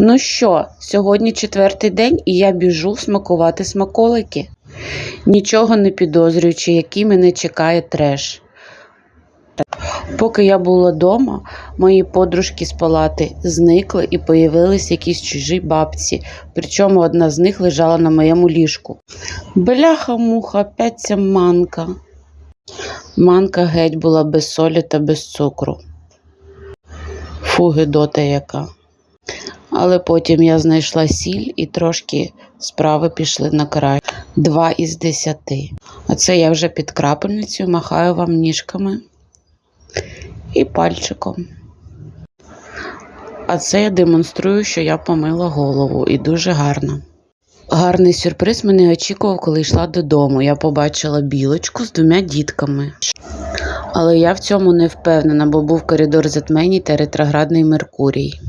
Ну що, сьогодні четвертий день, і я біжу смакувати смаколики, нічого не підозрюючи, який мене чекає треш. Поки я була вдома, мої подружки з палати зникли і появились якісь чужі бабці, причому одна з них лежала на моєму ліжку. Бляха-муха, опять ця манка. Манка геть була без солі та без цукру. Фу, гидота яка. Але потім я знайшла сіль і трошки справи пішли на край. Два із десяти. Оце я вже під крапельницею махаю вам ніжками і пальчиком. А це я демонструю, що я помила голову і дуже гарно. Гарний сюрприз мене очікував, коли йшла додому. Я побачила білочку з двома дітками. Але я в цьому не впевнена, бо був коридор затмені та ретроградний Меркурій.